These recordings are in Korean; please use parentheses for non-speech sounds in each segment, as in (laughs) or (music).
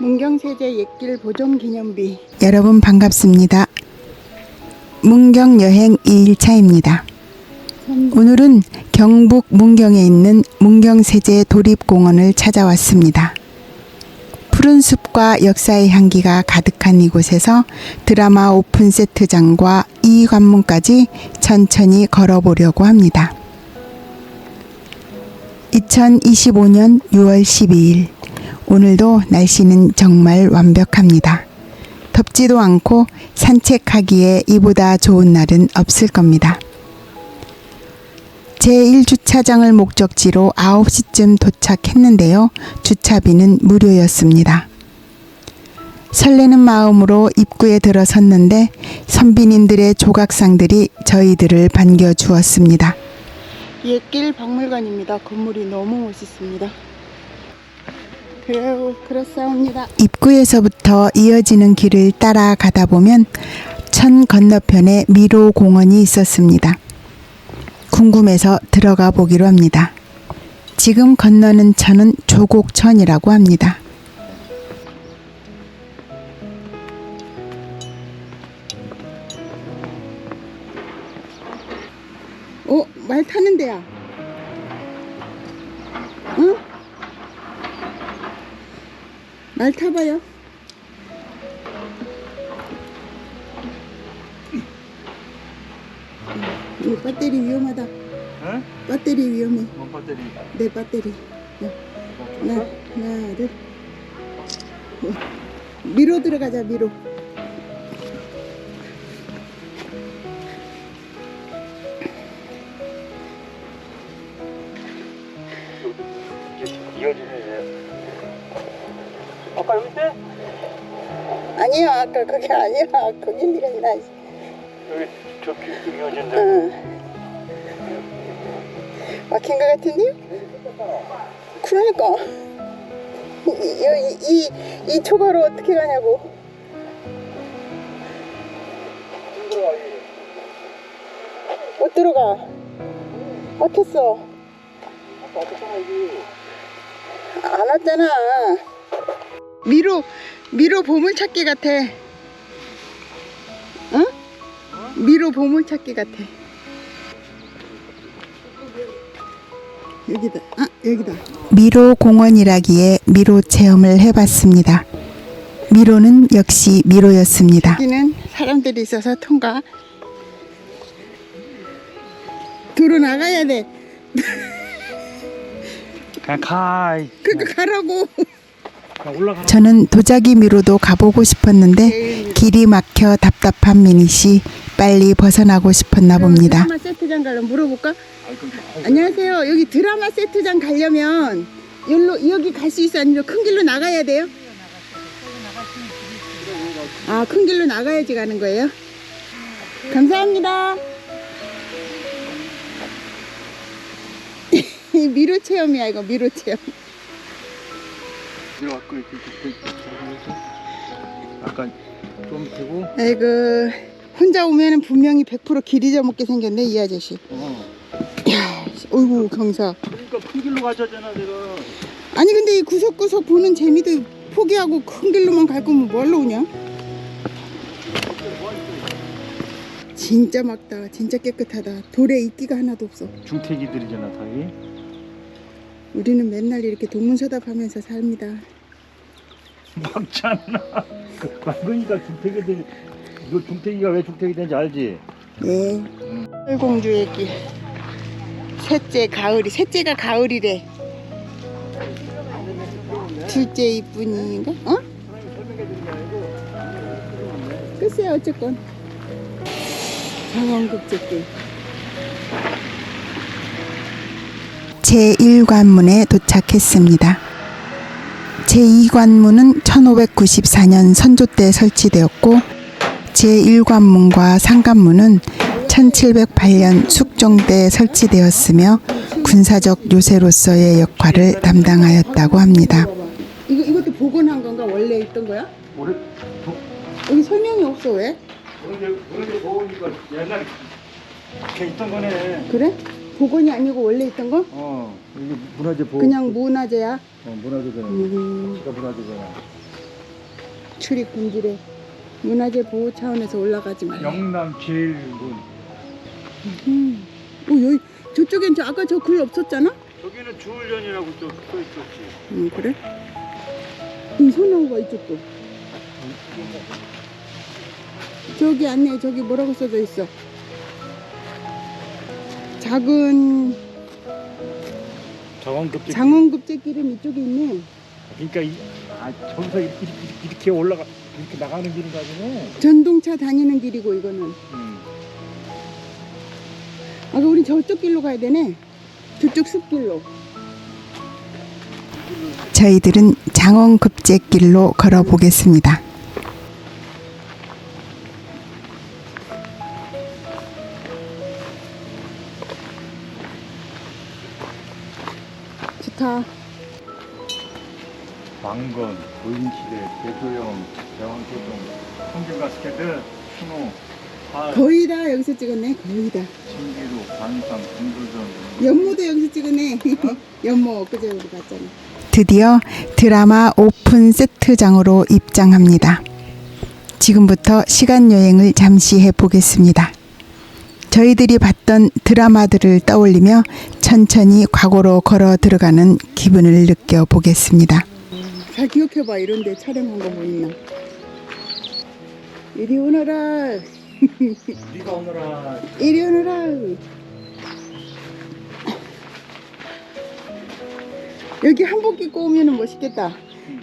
문경세제 옛길 보존 기념비 여러분 반갑습니다. 문경 여행 2일차입니다. 오늘은 경북 문경에 있는 문경세제 도립공원을 찾아왔습니다. 푸른 숲과 역사의 향기가 가득한 이곳에서 드라마 오픈 세트장과 이 관문까지 천천히 걸어보려고 합니다. 2025년 6월 12일 오늘도 날씨는 정말 완벽합니다. 덥지도 않고 산책하기에 이보다 좋은 날은 없을 겁니다. 제1주차장을 목적지로 9시쯤 도착했는데요. 주차비는 무료였습니다. 설레는 마음으로 입구에 들어섰는데 선비님들의 조각상들이 저희들을 반겨주었습니다. 옛길 박물관입니다. 건물이 너무 멋있습니다. 그래요, 그렇사옵니다. 입구에서부터 이어지는 길을 따라 가다 보면 천 건너편에 미로 공원이 있었습니다. 궁금해서 들어가 보기로 합니다. 지금 건너는 천은 조곡천이라고 합니다. 어, 말 타는 데야. 응? 말 타봐요. 이 배터리 위험하다. 어? 배터리 위험해. 뭔 배터리? 내 배터리. 하나, 하나, 둘. 어, 미로 들어가자. 이어 있대? 아니야, 아까 그게 아니야. 거긴 네가 나. 여기 저길 이어진다. 응. 막힌 것 같은데요? 그러니까. 이, 이, 이, 이 초가로 어떻게 가냐고. 못 들어가. 막혔어. 안 왔잖아. 미로, 미로 보물찾기 같아. 응? 미로 보물찾기 같아. 여기다. 아, 여기다. 미로 공원이라기에 미로 체험을 해봤습니다. 미로는 역시 미로였습니다. 여기는 사람들이 있어서 통과. 도로 나가야 돼. 그냥 가. 이. 그러니까 가라고. 저는 도자기 미로도 가보고 싶었는데 길이 막혀 답답한 미니 씨 빨리 벗어나고 싶었나 봅니다. 드라마 세트장 가려면 물어볼까? 안녕하세요. 여기 드라마 세트장 가려면 여기로 여기 갈 수 있어 아니면 큰 길로 나가야 돼요? 아, 큰 길로 나가야지 가는 거예요? 감사합니다. (laughs) 미로 체험이야 이거 미로 체험. 내려왔고 이렇게. 약간 좀 되고. 아이고 혼자 오면은 분명히 100%길 잊어먹게 생겼네 이 아저씨. 어. 야, 어이구 경사. 그러니까 큰 길로 가자잖아 내가. 아니 근데 이 구석구석 보는 재미도 포기하고 큰 길로만 갈 거면 뭘로 오냐? 진짜 막다. 진짜 깨끗하다. 돌에 이끼가 하나도 없어. 중태기들이잖아 다 이. 우리는 맨날 이렇게 동문서답하면서 삽니다. 막잖아. 그, 그러니까 중태기들. 너 중태기가 왜 중태기 되는지 알지? 네. 설공주의 길. 셋째 가을이 셋째가 가을이래. 둘째 이쁜이인가? 어? 글쎄 어쨌건 장원국제길. 제1관문에 도착했습니다. 제2관문은 1594년 선조 때 설치되었고 제1관문과 상관문은 1708년 숙종 때 설치되었으며 군사적 요새로서의 역할을 담당하였다고 합니다. 이거 이것도 복원한 건가 원래 있던 거야? 우리 여기 설명이 없어 왜? 오늘 오늘 보니까 옛날에 이렇게 있던 거네. 그래? 복원이 아니고 원래 있던 거? 어, 이게 문화재 보호. 그냥 문화재야. 어, 문화재잖아. 음, 지가 문화재잖아. 출입 금지래. 문화재 보호 차원에서 올라가지 말래. 영남 제일문. 음. 어, 여기 저쪽엔 저 아까 저 글 없었잖아? 저기는 주울련이라고 또써 있었지. 응 그래? 이 소나무가 이쪽도. 저기 안내 저기 뭐라고 써져 있어? 작은 정원급제. 장원급제 길은 이쪽에 있네. 그러니까 이, 아, 저기서 이렇게, 이렇게, 올라가 이렇게 나가는 길인가 보네. 전동차 다니는 길이고 이거는. 음. 아까 우리 저쪽 길로 가야 되네. 저쪽 숲길로. 저희들은 장원급제길로 걸어보겠습니다. 여기서 찍었네. 거의 다. 신기루, 관상, 금도전. 연모도 여기서 찍었네. (laughs) 연모 그제 우리 갔잖아. 드디어 드라마 오픈 세트장으로 입장합니다. 지금부터 시간 여행을 잠시 해보겠습니다. 저희들이 봤던 드라마들을 떠올리며 천천히 과거로 걸어 들어가는 기분을 느껴보겠습니다. 잘 기억해봐. 이런데 촬영한 거뭐 있나? 이리 오너라. 오너라. 이리 오너라. 여기 한복 입고 오면은 멋있겠다.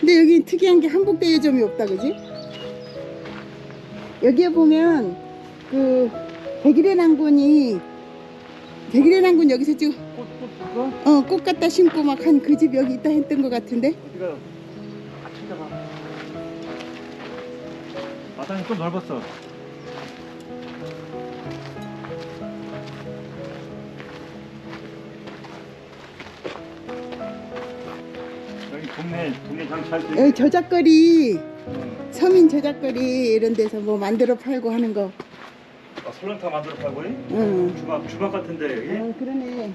근데 여기 특이한 게 한복 대여점이 없다, 그지? 여기에 보면 그 백일의 난군이 백일의 난군 여기서 지금 꽃, 꽃, 그거? 어, 꽃 갖다 심고 막 한 그 집 여기 있다 했던 것 같은데? 어디가? 아, 찾아가. 마당이 좀 넓었어. 동네, 동네 장치할 수 여기 저작거리, 응. 서민 저작거리 이런 데서 뭐 만들어 팔고 하는 거. 아, 설렁탕 만들어 팔고, 이? 응. 주막, 주막 같은데, 여기? 어, 그러네.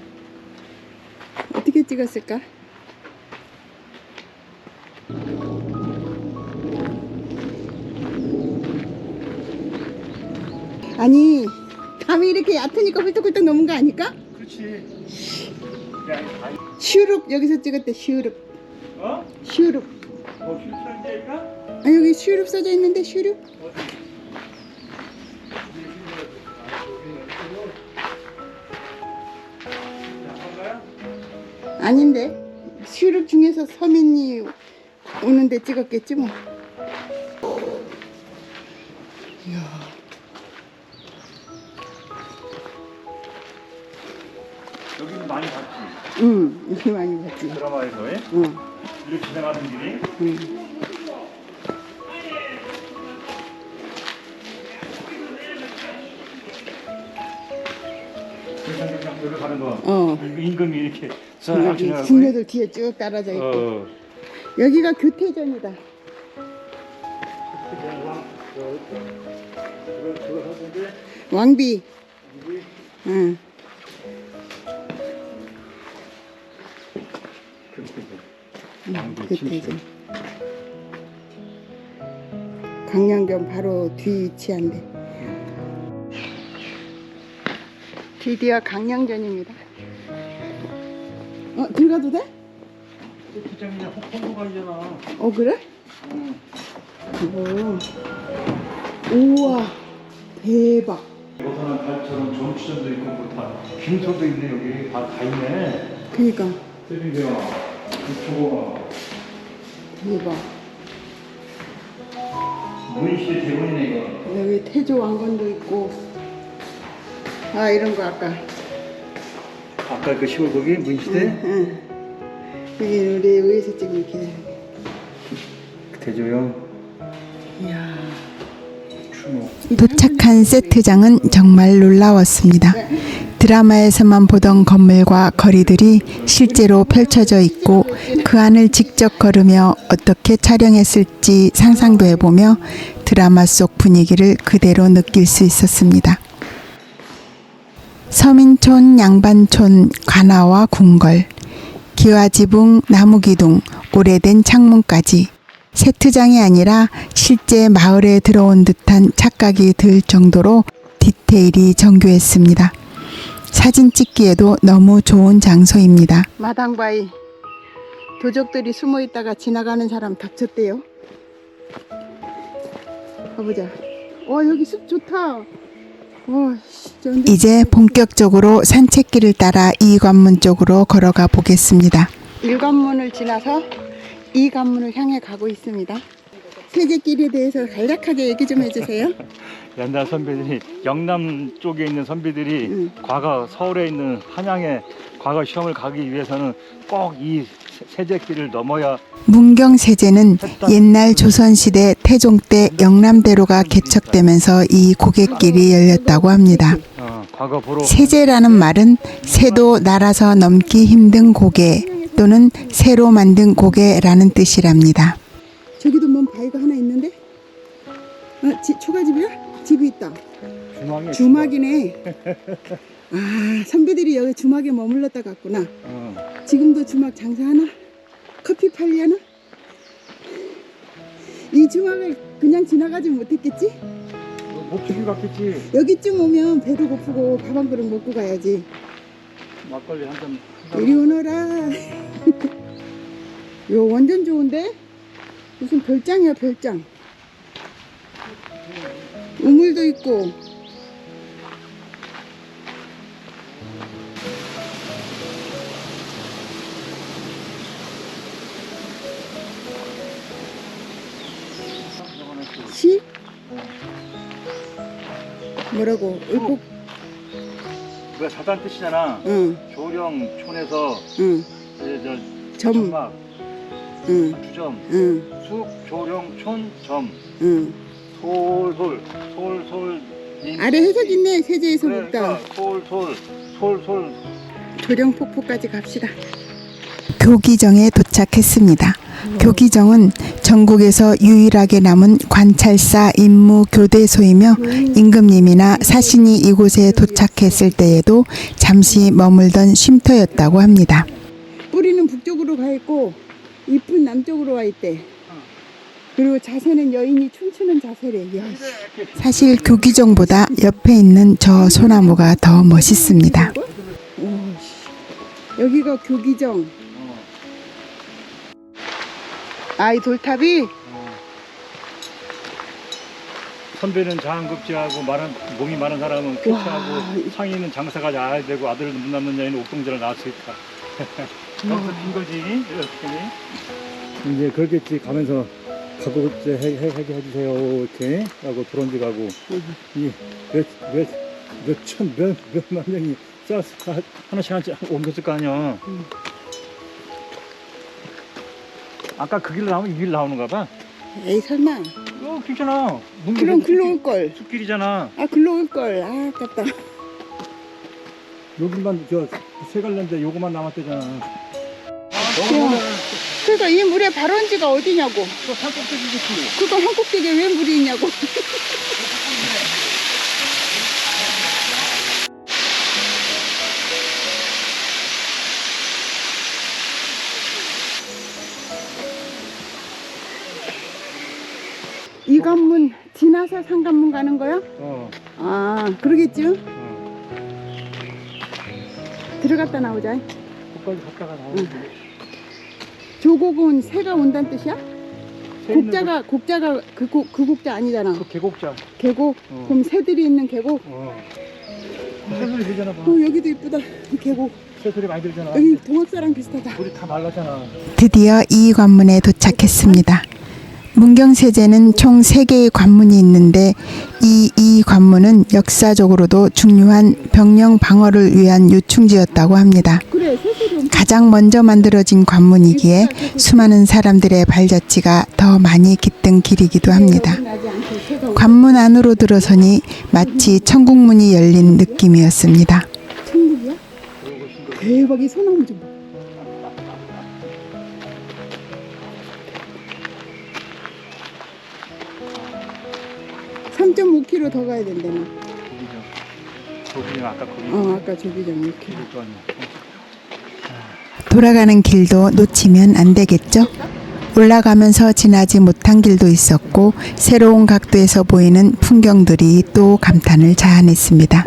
어떻게 찍었을까? 아니, 감이 이렇게 얕으니까 훌떡훌떡 넘은 거 아닐까? 그렇지. 야, 슈룹 여기서 찍었대 슈룹 어? 슈룹 뭐 필터인 데가? 아 여기 슈룹 써져 있는데 슈룹? 아닌데 슈룹 중에서 서민이 오는데 찍었겠지 뭐 이야 여기는 많이 봤지. 응 이렇게 많이 봤지 드라마에서 예? 응, 이렇게 지나가는 길이. 그냥 여기 가는 거. 어 이- 임금이 이렇게 싹 여기 지나가고. 궁녀들 뒤에 쭉 따라져 있고 어. 여기가 교태전이다 그거 그거 하던데. 왕비 응. 응, 교태전 강양경 바로 뒤 위치한데 드디어 강양전입니다 어 들어가도 돼? 시장이냐 홍보관이잖아. 어 그래? 오. 우와 대박 벗어난 달처럼 정치전도 있고 뭐다 빙소도 있네 여기 다, 다 있네. 그니까 세빙대왕, 대박 무인시대 대본이네 이거. 여기 태조 왕건도 있고 아 이런 거 아까 아까 그 시골 거기 무인시대 응. 여기 우리 위에서 찍은 이렇게 대조영, 이야 추모. 도착한 세트장은 정말 놀라웠습니다. 드라마에서만 보던 건물과 거리들이 실제로 펼쳐져 있고 그 안을 직접 걸으며 어떻게 촬영했을지 상상도 해보며 드라마 속 분위기를 그대로 느낄 수 있었습니다. 서민촌, 양반촌, 관아와 궁궐, 기와지붕, 나무기둥, 오래된 창문까지 세트장이 아니라 실제 마을에 들어온 듯한 착각이 들 정도로 디테일이 정교했습니다. 사진 찍기에도 너무 좋은 장소입니다. 마당바위 도적들이 숨어 있다가 지나가는 사람 닥쳤대요. 가보자. 와 여기 숲 좋다. 와 근데 이제 본격적으로 산책길을 따라 이 관문 쪽으로 걸어가 보겠습니다. 일관문을 지나서 이 관문을 향해 가고 있습니다. 세제길에 대해서 간략하게 얘기 좀 해주세요. (laughs) 옛날 선배들이 영남 쪽에 있는 선배들이 응. 과거 서울에 있는 한양에 과거 시험을 가기 위해서는 꼭 이 세제길을 넘어야 문경 세제는 옛날 조선시대 태종 때 영남대로가 개척되면서 이 고갯길이 열렸다고 합니다. 어, 세제라는 말은 새도 날아서 넘기 힘든 고개 또는 새로 만든 고개라는 뜻이랍니다. 저기도 뭔 바위가 하나 있는데? 어, 지, 초가집이야? 집이 있다. 주망에 주막이네. 아 선배들이 여기 주막에 머물렀다 갔구나. 어, 지금도 주막 장사하나? 커피 팔려나? 이 주막을 그냥 지나가지 못했겠지? 목줄이 갔겠지 여기쯤 오면 배도 고프고 밥 한 그릇 먹고 가야지. 막걸리 한 잔 이리 오너라. (laughs) 이거 완전 좋은데? 무슨 별장이야 별장. 우물도 있고. 시? 뭐라고? 울고? 그 사단 뜻이잖아 응, 조령촌에서 응, 이제 저 점, 점막 응, 주점. 응, 숙 조령 촌 점. 응. 솔솔. 솔솔. 인- 아래 해석 있네 세제에서 그래, 그러니까 솔솔. 솔솔. 조령폭포까지 갑시다. 교기정에 도착했습니다. 교기정은 전국에서 유일하게 남은 관찰사 임무 교대소이며 임금님이나 사신이 이곳에 도착했을 때에도 잠시 머물던 쉼터였다고 합니다. 뿌리는 북쪽으로 가 있고 잎은 남쪽으로 와 있대 그리고 자세는 여인이 춤추는 자세래 야, 씨. 사실 교기정보다 옆에 있는 저 소나무가 더 멋있습니다. 오. 여기가 교기정 어, 아이 돌탑이 어. 선배는 장급제하고 많은 몸이 많은 사람은 와. 쾌차하고 상인은 장사가 잘 되고 아들을 못 낳는 여인은 옥동자를 낳았을까 (laughs) 거기서 빈 거지 이렇게. 이제 그렇겠지 가면서 가급제 해, 해, 해, 해주세요 이렇게. 하고 브론즈 가고. 이몇몇몇천몇 몇만 명이 쏴서 하나씩 하나씩 옮겼을 거 아니야. 음. 아까 그 길로 나오면 이 길로 나오는가 봐. 에이 설마. 어, 괜찮아. 그럼 글로 올 걸. 숲길이잖아. 아 글로 올 걸. 아 아깝다. 여기만 저세 갈래인데 요거만 남았대잖아. 그러니까 이 물에 발원지가 어디냐고 또 산꼭대기겠지. 그거 한 꼭대기에 왜 물이 있냐고 (laughs) 이 관문 지나서 상관문 가는 거야? 어, 아 그러겠죠? 어. 들어갔다 나오자 거기까지 갔다가 나오지. 조곡은 새가 온다는 뜻이야? 새 있는 곡자가 곡자가 그, 곡, 그 곡자 아니잖아 그, 그 계곡자. 계곡 어. 그럼 새들이 있는 계곡 어. 새소리 들잖아. 봐. 어 여기도 이쁘다 이 계곡 새소리 많이 들잖아. 여기 동학사랑 비슷하다 물이 다 말랐잖아. 드디어 이 관문에 도착했습니다. 문경세제는 총 3개의 관문이 있는데 이, 이 관문은 역사적으로도 중요한 병영 방어를 위한 요충지였다고 합니다. 가장 먼저 만들어진 관문이기에 수많은 사람들의 발자취가 더 많이 깃든 길이기도 합니다. 관문 안으로 들어서니 마치 천국문이 열린 느낌이었습니다. 대박이 소나무 좀 봐. 삼 5km 더 가야 된다며. 거기 아까 거기. 어, 아까 저기장 6km. 돌아가는 길도 놓치면 안 되겠죠? 올라가면서 지나지 못한 길도 있었고 새로운 각도에서 보이는 풍경들이 또 감탄을 자아냈습니다.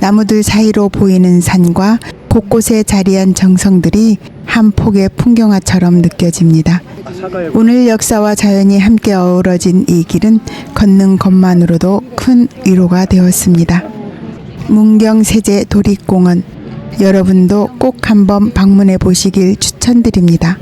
나무들 사이로 보이는 산과 곳곳에 자리한 정성들이 한 폭의 풍경화처럼 느껴집니다. 오늘 역사와 자연이 함께 어우러진 이 길은 걷는 것만으로도 큰 위로가 되었습니다. 문경세제 도립공원 여러분도 꼭 한번 방문해 보시길 추천드립니다.